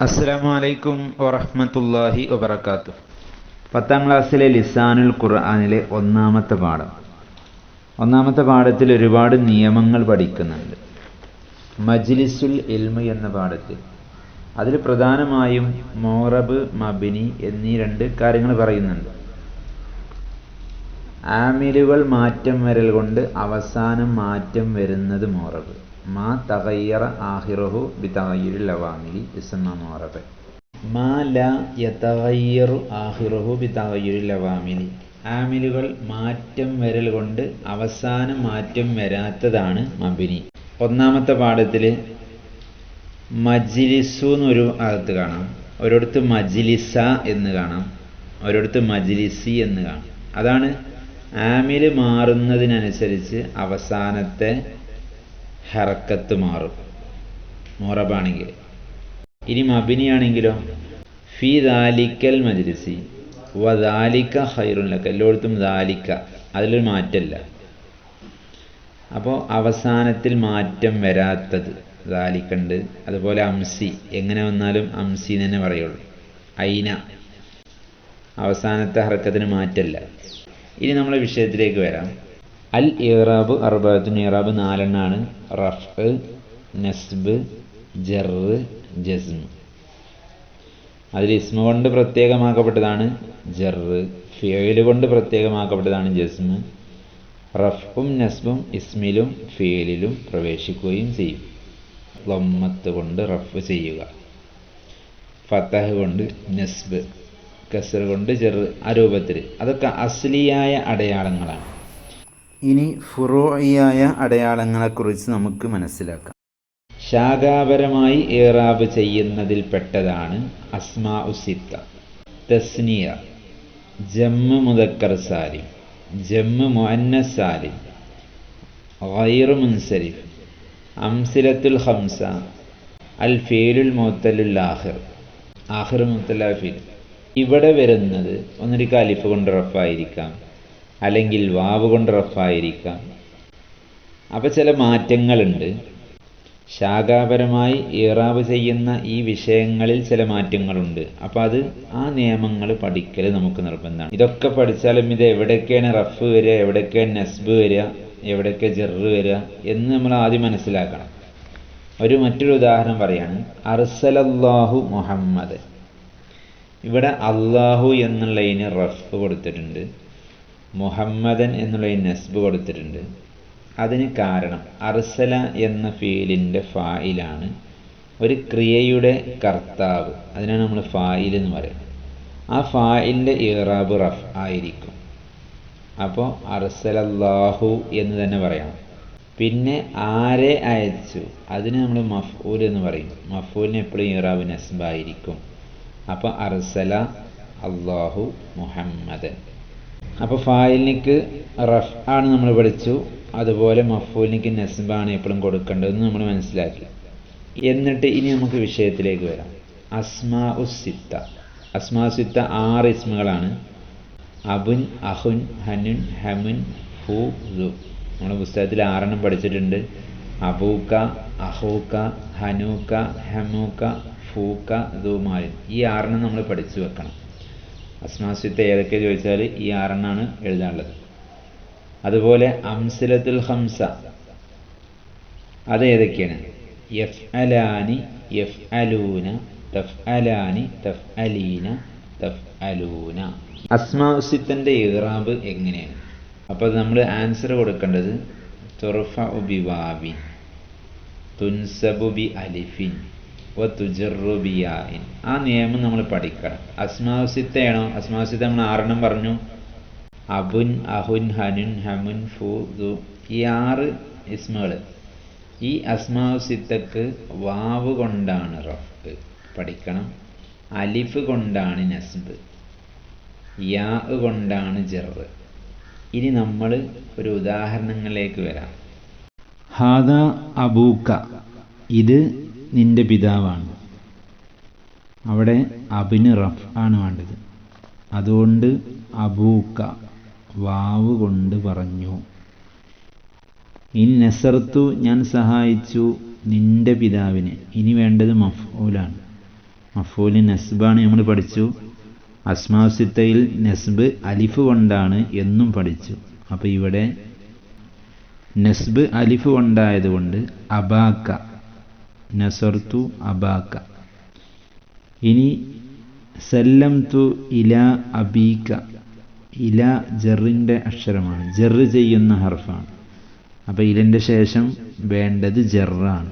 അസ്സലാമു അലൈക്കും വറഹ്മത്തുള്ളാഹി വബറകാതുഹു. പത്താം ക്ലാസ്സിലെ ലിസാനുൽ ഖുർആനിലെ ഒന്നാമത്തെ പാഠം. ഒന്നാമത്തെ പാഠത്തിൽ ഒരുപാട് നിയമങ്ങൾ പഠിക്കുന്നുണ്ട്. മജ്ലിസുൽ ഇൽമ് എന്ന പാഠത്തിൽ. അതിൽ പ്രധാനമായും മോറബ് മബിനി എന്നീ രണ്ട് കാര്യങ്ങൾ പറയുന്നുണ്ട്. ആമിലുകൾ മാറ്റം വരൽ കൊണ്ട് അവസാനം മാറ്റം വരുന്നത് മോറബ്. മാ തകയ്യറ ആഹിറഹു ബി തകയ്യറിൽ അവാമിലി ഇസമ മോറബ് മാ ല യതകയ്യറു ആഹിറഹു ബി തകയ്യറിൽ അവാമിലി ആമിലുകൾ മാറ്റം വരൽ കൊണ്ട് അവസാനം മാറ്റം വരാത്തതാണ് മബിനി. ഒന്നാമത്തെ പാഠത്തിൽ മജ്ലിസു എന്നൊരു അകത്ത് കാണാം. ഒരിടത്ത് മജ്ലിസ എന്ന് കാണാം. ഒരിടത്ത് മജ്ലിസി എന്ന് കാണാം. അതാണ് ആമിൽ മാറുന്നതിനനുസരിച്ച് അവസാനത്തെ ഹറക്കത്ത് മാറും. മോറബാണെങ്കിൽ ഇനി മബിനിയാണെങ്കിലോ? ഫി ദാലിക്കൽ മജ്ലിസി. വ ദാലിക്ക ഹൈറുല്ലക്ക എല്ലായിടത്തും ദാലിക്ക. അതിലൊരു മാറ്റമില്ല അപ്പോൾ അവസാനത്തിൽ മാറ്റം വരാത്തത് ദാലിക്കുണ്ട്. അതുപോലെ അംസി. എങ്ങനെ വന്നാലും അംസി എന്ന് തന്നെ പറയുള്ളൂ. ഐന. അവസാനത്തെ ഹർക്കത്തിന് മാറ്റമില്ല ഇനി നമ്മളെ വിഷയത്തിലേക്ക് വരാം. അൽ ഇറാബ് അർബാത്തുൻ ഇറാബ് നാലെണ്ണാണ്. റഫ് നസ്ബ് ജറ് ജസ്മ്. അതിൽ ഇസ്മ കൊണ്ട് പ്രത്യേകമാക്കപ്പെട്ടതാണ് ജറ് ഫിയൽ കൊണ്ട് പ്രത്യേകമാക്കപ്പെട്ടതാണ് ജസ്മ്. റഫും നസ്ബും ഇസ്മിലും ഫിയലിലും പ്രവേശിക്കുകയും ചെയ്യും. ലൊമ്മത്ത് കൊണ്ട് റഫ് ചെയ്യുക. ഫത്തഹ് കൊണ്ട് നസ്ബ്. കസർ കൊണ്ട് ചെറു ആ രൂപത്തിൽ. അതൊക്കെ അസ്ലിയായ അടയാളങ്ങളാണ്. ഇനി ഫുറോയായ അടയാളങ്ങളെക്കുറിച്ച് നമുക്ക് മനസ്സിലാക്കാം. ശാഖാപരമായി ഏറാബ് ചെയ്യുന്നതിൽ പെട്ടതാണ് അസ്മാ ഉസിത്ത തസ്നിയ ജമ്മ് മുതക്കർ സാലിം ജമ്മ് മുഅന്നസ് സാലിം ഗൈറു മുൻസരിഫ് അംസിലത്തുൽ ഹംസ അൽ ഫേലുൽ മുത്തലുൽ ആഹിർ ആഹിർ മുത്തലാഫിൽ ഇവിടെ വരുന്നത് ഒന്നൊരു കാലിഫ് കൊണ്ട് റഫായിരിക്കാം അല്ലെങ്കിൽ വാവ് കൊണ്ട് റഫായിരിക്കാം. അപ്പോൾ ചില മാറ്റങ്ങളുണ്ട്. ശാഖാപരമായി ഇറാബ് ചെയ്യുന്ന ഈ വിഷയങ്ങളിൽ ചില മാറ്റങ്ങളുണ്ട്. അപ്പോൾ അത് ആ നിയമങ്ങൾ പഠിക്കൽ നമുക്ക് നിർബന്ധമാണ്. ഇതൊക്കെ പഠിച്ചാലും ഇത് എവിടെയൊക്കെയാണ് റഫ് വരിക എവിടെയൊക്കെയാണ് നസ്ബ് വരിക എവിടെയൊക്കെ ജെറ് വരിക എന്ന് നമ്മൾ ആദ്യം മനസ്സിലാക്കണം. ഒരു മറ്റൊരു ഉദാഹരണം പറയാണ്. അർസലല്ലാഹു മുഹമ്മദ്. ഇവിടെ അള്ളാഹു എന്നുള്ളതിന് റഫ് കൊടുത്തിട്ടുണ്ട്. മുഹമ്മദൻ എന്നുള്ള നസ്ബ് കൊടുത്തിട്ടുണ്ട്. അതിന് കാരണം അർസല എന്ന ഫീലിന്റെ ഫായിലാണ് ഒരു ക്രിയയുടെ കർത്താവ്. അതിനാണ് നമ്മൾ ഫായിൽ എന്ന് പറയുന്നത്. ആ ഫായിലിന്റെ ഇറാബ് റഫ് ആയിരിക്കും. അപ്പോൾ അർസലല്ലാഹു എന്ന് തന്നെ പറയാം പിന്നെ ആരെ അയച്ചു? അതിന് നമ്മൾ മഫൂൽ എന്ന് പറയും. മഫൂലിന് എപ്പോഴും ഇറാബ് നസ്ബായിരിക്കും. അപ്പോൾ അർസല അള്ളാഹു മുഹമ്മദൻ. അപ്പോൾ ഫായിലിനിക്ക് റഫ് ആണ് നമ്മൾ പഠിച്ചു. അതുപോലെ മഫൂലിനിക്ക് നെസ്ബാണ് എപ്പോഴും കൊടുക്കേണ്ടതെന്ന് നമ്മൾ മനസ്സിലാക്കി. എന്നിട്ട് ഇനി നമുക്ക് വിഷയത്തിലേക്ക് വരാം. അസ്മാ ഉസിത്ത അസ്മാ ഉസ്സിത്ത ആറ് ഇസ്മുകളാണ്. അബുൻ അഹുൻ ഹനുൻ ഹമുൻ ഹു ലു നമ്മുടെ പുസ്തകത്തിൽ ആറെണ്ണം പഠിച്ചിട്ടുണ്ട്. അബൂക്ക അഹൂക്ക ഹനൂക്ക ഹമൂക്ക ഫൂക്ക ദുമാലിൻ. ഈ ആറെണ്ണം നമ്മൾ പഠിച്ചു വെക്കണം. അസ്മാസിത്തെ ഏതൊക്കെ ചോദിച്ചാൽ ഈ ആറെണ്ണാണ് എഴുതാനുള്ളത്. അതുപോലെ അംസലത്തുൽ ഹംസ അത് ഏതൊക്കെയാണ് എഫ് അലാനി എഫ് അലൂന തഫ് അലാനി തഫ് അലീന തഫ് അലൂന അസ്മാസിത്തന്റെ ഇറാബ് എങ്ങനെയാണ്? അപ്പോൾ നമ്മൾ ആൻസർ കൊടുക്കേണ്ടത് തുറഫ ബിവാബിൻ തുൻസബു തുൻസബുബി അലിഫിൻ. വ തുജറു ആ നിയമം നമ്മൾ പഠിക്കണം. അസ്മാസിത്തയാണോ? അസ്മാസിത്ത നമ്മൾ ആറെണ്ണം പറഞ്ഞു. അബുൻ അഹുൻ ഹനുൻ ഹമുൻ ഫു ദു. ഈ ആറ് ഇസ്മുകൾ ഈ അസ്മാസിത്തക്ക് വാവ് കൊണ്ടാണ് റഫ്. പഠിക്കണം. അലിഫ് കൊണ്ടാണ് നസ്ബ്. യാ കൊണ്ടാണ് ജറ് ഇനി നമ്മൾ ഒരു ഉദാഹരണങ്ങളിലേക്ക് വരാം. ഹാദ അബൂക്ക. ഇത് നിന്റെ പിതാവാണ്. അവിടെ അബിന് റഫ് ആണ് വേണ്ടത്. അതുകൊണ്ട് അബൂക്ക വാവ് കൊണ്ട് പറഞ്ഞു ഇൻ നെസർത്തു ഞാൻ സഹായിച്ചു നിന്റെ പിതാവിനെ. ഇനി വേണ്ടത് മഫൂലാണ്. മഫൂൽ നസ്ബാണ് നമ്മൾ പഠിച്ചു. അസ്മാസിത്തയിൽ നസ്ബ് അലിഫ് കൊണ്ടാണ് എന്നും പഠിച്ചു. അപ്പോൾ ഇവിടെ നസ്ബ് അലിഫ് കൊണ്ടായതുകൊണ്ട് അബാക്ക നസർത്തു അബാക്ക. ഇനി സല്ലം തു ഇല അബീക്ക. ഇല ജറിന്റെ അക്ഷരമാണ്. ജറ് ചെയ്യുന്ന ഹർഫാണ്. അപ്പോൾ ഇലന്റെ ശേഷം വേണ്ടത് ജറാണ്.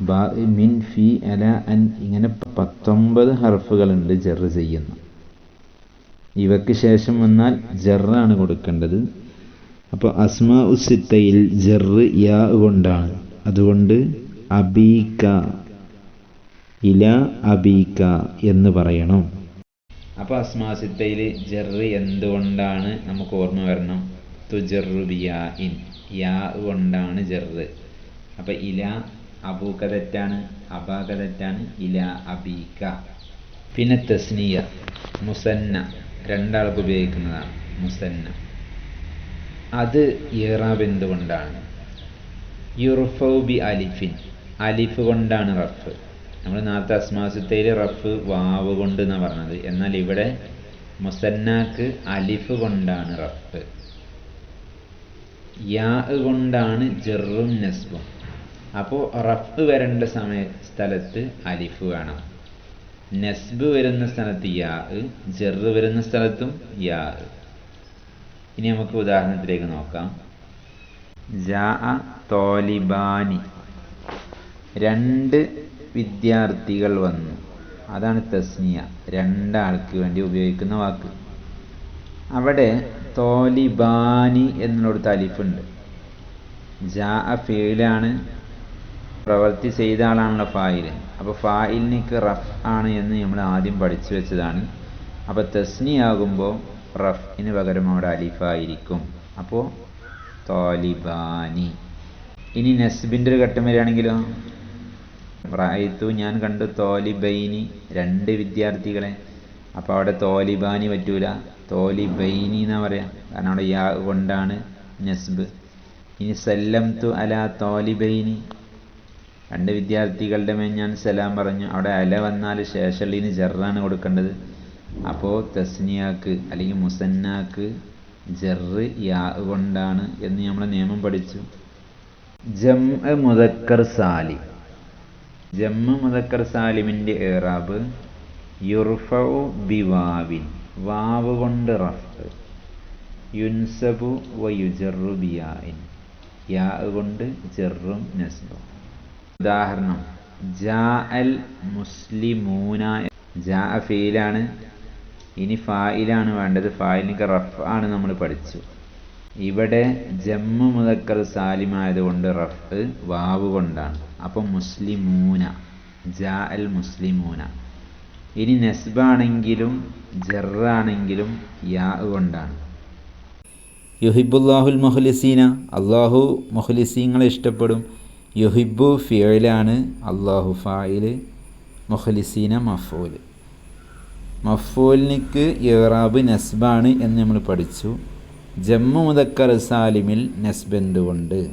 ബാ മിൻ ഫി അല അൻ ഇങ്ങനെ പത്തൊമ്പത് ഹർഫുകളുണ്ട് ജറ് ചെയ്യുന്ന. ഇവക്ക് ശേഷം വന്നാൽ ജറാണ് കൊടുക്കേണ്ടത്. അപ്പോൾ അസ്മാ ഉസിത്തയിൽ ജറ് യാ കൊണ്ടാണ്. അതുകൊണ്ട് അബീക്ക. ഇല അബീക്ക എന്ന് പറയണം. അപ്പോൾ അസ്മാസിത്തയിൽ ജെറ് എന്തുകൊണ്ടാണ് നമുക്ക് ഓർമ്മ വരണം? തുജറു ബിയാ ഇൻ യാ കൊണ്ടാണ് ജെറ്. അപ്പോൾ ഇല അബൂക്ക തെറ്റാണ് അബാക്ക തെറ്റാണ് ഇല അബീക്ക. പിന്നെ തസ്നിയ മുസന്ന രണ്ടാൾക്ക് ഉപയോഗിക്കുന്നതാണ് മുസന്ന. അത് ഇറാബ് എന്തുകൊണ്ടാണ്? യുർഫൗ ബി അലിഫിൻ. അലിഫ് കൊണ്ടാണ് റഫ്. നമ്മൾ നേരത്തെ അസ്മാസത്തയിൽ റഫ് വാവ് കൊണ്ട് എന്നാണ് പറഞ്ഞത്. എന്നാൽ ഇവിടെ മുസന്നാക്ക് അലിഫ് കൊണ്ടാണ് റഫ്. യാ കൊണ്ടാണ് ജെറും നസ്ബും. അപ്പോൾ റഫ് വരേണ്ട സമയ സ്ഥലത്ത് അലിഫ് വേണം. നസ്ബ് വരുന്ന സ്ഥലത്ത് യാ ജെറ് വരുന്ന സ്ഥലത്തും യാ. ഇനി നമുക്ക് ഉദാഹരണത്തിലേക്ക് നോക്കാം. ജാ തോലിബാനി. രണ്ട് വിദ്യാർത്ഥികൾ വന്നു. അതാണ് തസ്നിയ. രണ്ടാൾക്ക് വേണ്ടി ഉപയോഗിക്കുന്ന വാക്ക്. അവിടെ തോലിബാനി എന്നുള്ളൊരു തലിഫുണ്ട്. ജാ ഫീലാണ് പ്രവൃത്തി ചെയ്ത ആളാണല്ലോ ഫായിൽ. അപ്പോൾ ഫായിലിനിക്ക് റഫ് ആണ് എന്ന് നമ്മൾ ആദ്യം പഠിച്ചു വെച്ചതാണ്. അപ്പോൾ തസ്നിയാകുമ്പോൾ റഫിന് പകരം അവിടെ അലിഫായിരിക്കും. അപ്പോൾ തോലിബാനി. ഇനി നസ്ബിന്റെ ഒരു ഘട്ടം വരികയാണെങ്കിലോ? റായിത്തു ഞാൻ കണ്ടു തോലിബൈനി രണ്ട് വിദ്യാർത്ഥികളെ. അപ്പോൾ അവിടെ തോലിബാനി പറ്റൂല. തോലിബൈനി എന്നാ പറയാം? കാരണം അവിടെ യാ കൊണ്ടാണ് നസ്ബ്. ഇനി സല്ലം തു അല തോലിബൈനി. രണ്ട് വിദ്യാർത്ഥികളുടെ മേൽ ഞാൻ സലാം പറഞ്ഞു. അവിടെ അല വന്നാൽ ശേഷമുള്ളതിന് ജെറാണ് കൊടുക്കേണ്ടത്. അപ്പോൾ തസ്നിയാക്ക് അല്ലെങ്കിൽ മുസന്നാക്ക് ജെറ് യാ കൊണ്ടാണ് എന്ന് നമ്മൾ നിയമം പഠിച്ചു. ജം മുദക്കർ സാലിം. ജമ്മ മുദക്കർ സാലിമിന്റെ ഏറാബ് യുർഫു ബിവാവിൻ വാവ് കൊണ്ട് റഫ് യുൻസബു വ യുജറു ബിയായിൻ യാ കൊണ്ട് ജറും നസ്ബും. ഉദാഹരണം ജാ അൽ മുസ്ലിമൂന ജാ ഫീലാണ് ഇനി ഫായിലാണ് വേണ്ടത് ഫായിലിനൊക്കെ റഫ് ആണ് നമ്മൾ പഠിച്ചു. ഇവിടെ ജമ്മു മുതക്കർ സാലിമായതുകൊണ്ട് റഫ് വാവ് കൊണ്ടാണ്. അപ്പം മുസ്ലിമൂന ജാ അൽ മുസ്ലിമൂന. ഇനി നെസ്ബാണെങ്കിലും ജറാണെങ്കിലും യാ കൊണ്ടാണ്. യുഹിബുല്ലാഹുൽ മുഹ്ലിസീന അള്ളാഹു മുഹ്ലിസീങ്ങളെ ഇഷ്ടപ്പെടും. യുഹിബു ഫിയലാണ് അള്ളാഹു ഫായിൽ മുഖലിസീന മഫൂൽ മഫൂലിനിക്ക് ഇറാബ് നസ്ബാണ് എന്ന് നമ്മൾ പഠിച്ചു. ജമ്മു മുതക്കർ സാലിമിൽ നസ്ബ് എന്തുകൊണ്ട്?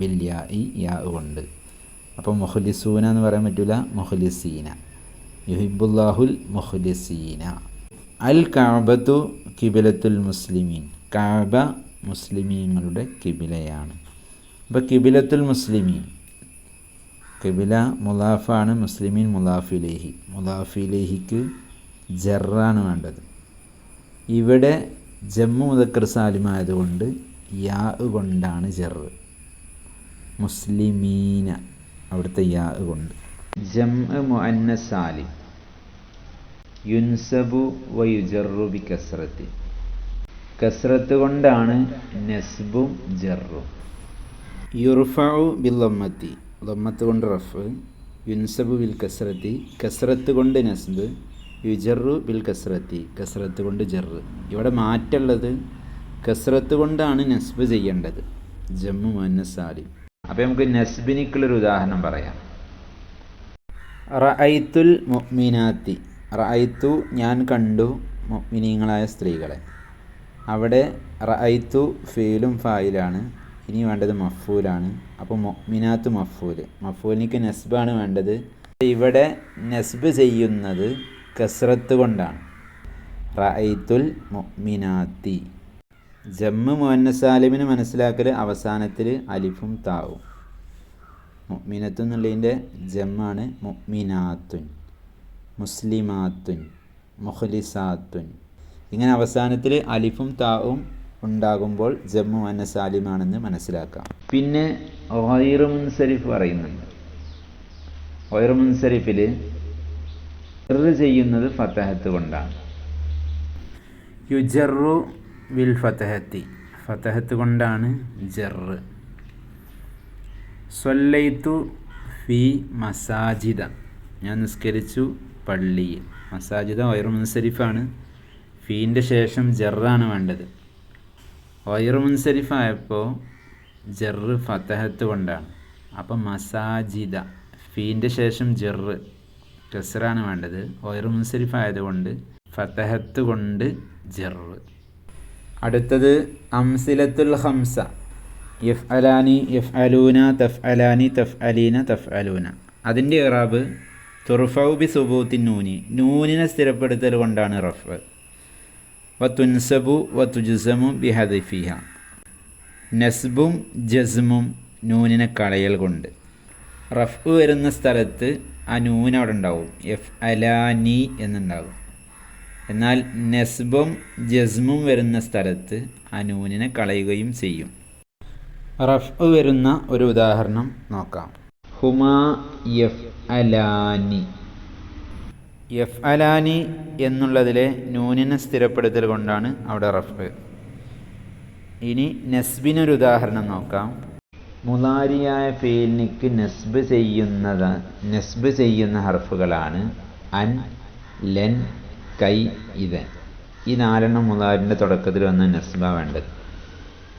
ബില്യാ ഇ യാ കൊണ്ട്. അപ്പോൾ മുഖലിസൂന എന്ന് പറയാൻ പറ്റില്ല മുഖലിസീന. യുഹിബുല്ലാഹുൽ മുഖലിസീന. അൽ കാബത്തു കിബിലത്തുൽ മുസ്ലിമീൻ. കാബ മുസ്ലിമീങ്ങളുടെ കിബിലയാണ്. അപ്പോൾ കിബിലത്തുൽ മുസ്ലിമീൻ. കിബില മുലാഫാണ് മുസ്ലിമീൻ മുലാഫിലേഹി മുലാഫിലേഹിക്ക് ജറാണ് വേണ്ടത്. ഇവിടെ ജമ്മു മുതക്കർ സാലിമായതുകൊണ്ട് യാ കൊണ്ടാണ് ജറ് മുസ്ലിമീന. അവിടുത്തെ യാ കൊണ്ട് ജം മുഅന്ന സാലിം യുൻസബു വയുജറു ബി കസ്രത്ത് കസ്രത്ത് കൊണ്ടാണ് നസ്ബും ജറും. യുർഫു ബിൽ ലമ്മത്തി ലമ്മത്ത് കൊണ്ട് റഫ് യുൻസബു ബിൽ കസ്രത്തി കസ്രത്ത് കൊണ്ട് നസ്ബ് യുജറു ബിൽ കസ്രത്തി കസ്രത്ത് കൊണ്ട് ജറ്. ഇവിടെ മാറ്റുള്ളത് കസ്രത്ത് കൊണ്ടാണ് നസ്ബ് ചെയ്യേണ്ടത്. ജമ്മു മുഹന്ന സാലിം അപ്പോൾ നമുക്ക് നസ്ബിനിക്കുള്ളൊരു ഉദാഹരണം പറയാം. റഅയ്ത്തുൽ മുഅ്മിനാത്തി. റഅയ്ത്തു ഞാൻ കണ്ടു മുഅ്മിനീങ്ങളായ സ്ത്രീകളെ. അവിടെ റഅയ്ത്തു ഫീലും ഫായിലാണ് ഇനി വേണ്ടത് മഫൂലാണ്. അപ്പോൾ മൊമിനാത്ത് മഫൂൽ മഫൂലിനിക്ക് നസ്ബാണ് വേണ്ടത്. ഇവിടെ നസ്ബ് ചെയ്യുന്നത് കസ്രത്ത് കൊണ്ടാണ്. റഅയ്ത്തുൽ മുഅ്മിനാത്തി. ജമ്മ് മുഹന്നസാലിമിന് മനസ്സിലാക്കൽ അവസാനത്തിൽ അലിഫും താവും. മുഅ്മിനത്തു എന്നുള്ളതിന്റെ ജമ്മാണ് മുഅ്മിനാത്തുൻ മുസ്ലിമാത്തുൻ മുഖ്ലിസാത്തുൻ. ഇങ്ങനെ അവസാനത്തിൽ അലിഫും താവും ഉണ്ടാകുമ്പോൾ ജമ്മു അന്നസാലിമാണെന്ന് മനസ്സിലാക്കാം. പിന്നെ ഓയിറു മുൻസരിഫ് പറയുന്നുണ്ട്. ഓയിറു മുൻസരിഫിൽ ചെയ്യുന്നത് ഫത്തഹത്ത് കൊണ്ടാണ്. യുജറു വിൽ ഫതഹത്തി. ഫതഹത്ത് കൊണ്ടാണ് ജറ് സൊല്ലൈത്തു ഫി മസാജിദ. ഞാൻ നിസ്കരിച്ചു പള്ളിയിൽ മസാജിദ വൈറുമുൻ സരിഫാണ് ഫീന്റെ ശേഷം ജറാണ് വേണ്ടത്. വൈറുമുൻ സരിഫായപ്പോൾ ജറ് ഫതഹത്ത് കൊണ്ടാണ്. അപ്പം മസാജിദ ഫീന്റെ ശേഷം ജറ് കസറാണ് വേണ്ടത്. വൈറുമുൻ മുൻസരിഫ് ആയതുകൊണ്ട് ഫതഹത്ത് കൊണ്ട് ജറ് അടുത്തത് അംസിലത്തുൽ ഹംസ യഫ് അലാനി യഫ് അലൂന തഫ് അലാനി തഫ് അലീന തഫ് അലൂന അതിന്റെ ഇറാബ് തുർഫൗ ബി സുബൂത്തിൻ നൂനി. നൂനിനെ സ്ഥിരപ്പെടുത്തൽ കൊണ്ടാണ് റഫ് വ തുൻസബു വ തുജുസമു ബി ഹദിഫിഹ നസ്ബും ജസ്മും നൂനിനെ കളയൽ കൊണ്ട്. റഫ് വരുന്ന സ്ഥലത്ത് ആ നൂൻ അവിടെ ഉണ്ടാവും. എഫ് അലാനി എന്നുണ്ടാകും എന്നാൽ നെസ്ബും ജസ്മും വരുന്ന സ്ഥലത്ത് അനൂനിനെ കളയുകയും ചെയ്യും. റഫ് വരുന്ന ഒരു ഉദാഹരണം നോക്കാം. ഹുമാ യഫ് അലാനി യഫ് അലാനി എന്നുള്ളതിലെ നൂനിനെ സ്ഥിരപ്പെടുത്തൽ കൊണ്ടാണ് അവിടെ റഫ് ഇനി നെസ്ബിനൊരു ഉദാഹരണം നോക്കാം. മുലാരിയായ ഫീലിനിക്ക് നെസ്ബ് ചെയ്യുന്നത് നെസ്ബ് ചെയ്യുന്ന ഹർഫുകളാണ് അൻ ലെൻ കൈ ഇത്. ഈ നാലെണ്ണം മുതാരിന്റെ തുടക്കത്തിൽ വന്ന നസ്ബ വേണ്ടത്.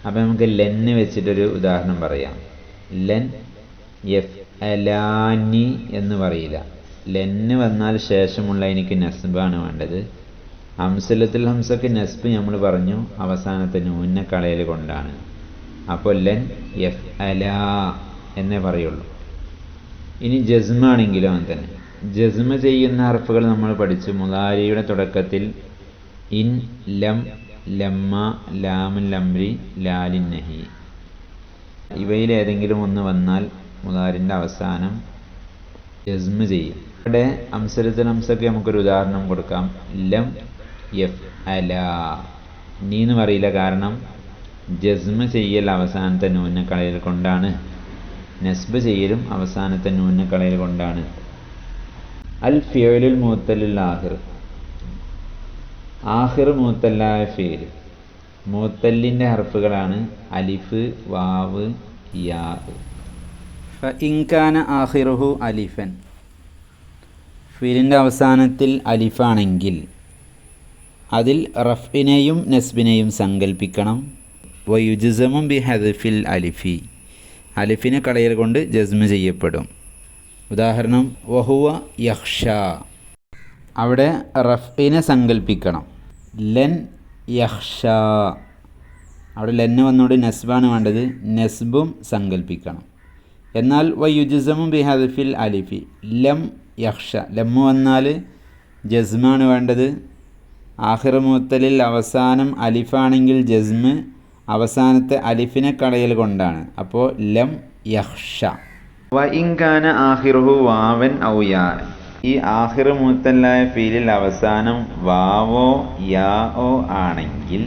അപ്പം നമുക്ക് ലെന്ന് വെച്ചിട്ടൊരു ഉദാഹരണം പറയാം. ലെൻ എഫ് അലാനി എന്ന് പറയില്ല. ലെന്ന് വന്നാൽ ശേഷമുള്ള എനിക്ക് നെസ്ബാണ് വേണ്ടത്. ഹംസലത്തിൽ ഹംസക്ക് നസ്ബ് നമ്മൾ പറഞ്ഞു അവസാനത്തെ നൂന്ന കളയൽ കൊണ്ടാണ്. അപ്പോൾ ലെൻ എഫ് അല എന്നേ പറയുള്ളൂ. ഇനി ജസ്മാണെങ്കിലും അങ്ങനെ തന്നെ. ജസ്മ ചെയ്യുന്ന ഹർഫുകൾ നമ്മൾ പഠിച്ചു. മുലാരിയുടെ തുടക്കത്തിൽ ഇൻ ലം ലമ്മ ലാമൻ ലംരി ലാലിൻ നഹി. ഇവയിൽ ഏതെങ്കിലും ഒന്ന് വന്നാൽ മുലാരിന്റെ അവസാനം ജസ്മ ചെയ്യും. ഇവിടെ അംസക്ക് നമുക്കൊരു ഉദാഹരണം കൊടുക്കാം. ലം എഫ് അല. നീ എന്ന് പറയില്ല കാരണം ജസ്മ ചെയ്യൽ അവസാനത്തെ നൂന്നക്കളയിൽ കളയൽ കൊണ്ടാണ്. നസ്ബ് ചെയ്യലും അവസാനത്തെ നൂന്നക്കളയിൽ കളയൽ കൊണ്ടാണ്. അൽ ഫിയലുൽ മൂത്തലിൽ ആഹിർ. ആഹിർ മൂത്തല്ലായ ഫീൽ. മൂത്തല്ലിന്റെ ഹർഫുകളാണ് അലിഫ് വാവ് യാ. ഇൻകാന ആഹിറുഹു അലിഫൻ. ഫീലിന്റെ അവസാനത്തിൽ അലിഫാണെങ്കിൽ. അതിൽ റഫിനെയും നസ്ബിനെയും സങ്കല്പിക്കണം വയുജുസമും ബി ഹദഫിൽ അലിഫി. അലിഫിനെ കളയൽ കൊണ്ട് ജസ്മ ചെയ്യപ്പെടും. ഉദാഹരണം വഹുവ യഹ്ഷ അവിടെ റഫ്ഇനെ സങ്കല്പിക്കണം ലെൻ യഹ്ഷ അവിടെ ലെന്ന് വന്നോട് നസ്ബാണ് വേണ്ടത്. നസ്ബും സങ്കല്പിക്കണം എന്നാൽ വയുജസമും ബി ഹദഫിൽ അലിഫി. ലം യഹ്ഷ ലം വന്നാൽ ജസ്മാണ് വേണ്ടത്. ആഹിർ മുത്തലിൽ അവസാനം അലിഫാണെങ്കിൽ ജസ്മ് അവസാനത്തെ അലിഫിനെ കളയൽ കൊണ്ടാണ്. അപ്പോൾ ലം യഹ്ഷ വ ഇൻകാന ആഹിറുഹു വാവൻ ഔയാ. ഈ ആഹിർ മുത്തല്ലായ ഫീലിൽ അവസാനം വാവോ യാ ഓ ആണെങ്കിൽ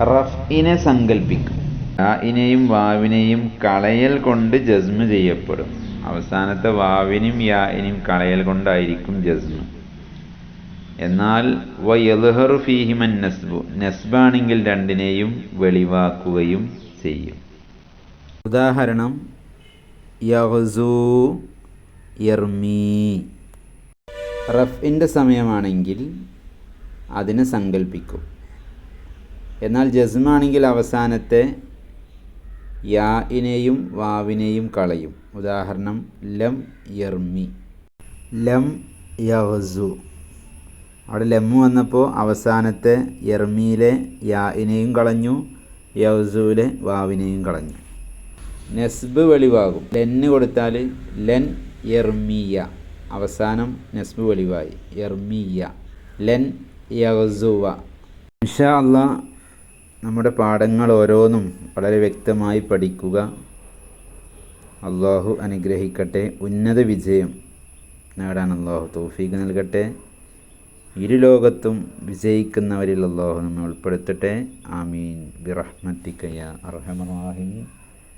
റഫ്ഇനെ സങ്കല്പിക്കും യാഇനെയും വാവിനെയും കളയൽ കൊണ്ട് ജസ്മ ചെയ്യപ്പെടും. അവസാനത്തെ വാവിനും യാഇനും കളയൽ കൊണ്ടായിരിക്കും ജസ്മ. എന്നാൽ വയൽഹറു ഫീഹിമൻ നസ്ബു. നസ്ബാണെങ്കിൽ രണ്ടിനെയും വെളിവാക്കുകയും ചെയ്യും. ഉദാഹരണം യർമി. റഫിന്റെ സമയമാണെങ്കിൽ അതിനെ സങ്കല്പിക്കും എന്നാൽ ജസ്മാണെങ്കിൽ അവസാനത്തെ യാഇനെയും വാവിനെയും കളയും. ഉദാഹരണം ലം യർമി. ലം യഹസു അവിടെ ലം വന്നപ്പോൾ അവസാനത്തെ യർമിയിലെ യാഇനെയും കളഞ്ഞു യഹസുവിലെ വാവിനെയും കളഞ്ഞു. നെസ്ബ് വെളിവാകും. ലെന്ന് കൊടുത്താൽ ലെൻ എർമിയ അവസാനം നെസ്ബ് വെളിവായി. എർമിയ ലെൻ യസുവ ഇൻഷാ അള്ളാ നമ്മുടെ പാഠങ്ങൾ ഓരോന്നും വളരെ വ്യക്തമായി പഠിക്കുക. അള്ളാഹു അനുഗ്രഹിക്കട്ടെ. ഉന്നത വിജയം നേടാൻ അള്ളാഹു തൗഫീഖ് നൽകട്ടെ. ഇരു ലോകത്തും വിജയിക്കുന്നവരിൽ അള്ളാഹു നമ്മെ ഉൾപ്പെടുത്തട്ടെ. ആമീൻ. ബിറഹ്മത്തിക്കയ അർഹമറാഹിമീൻ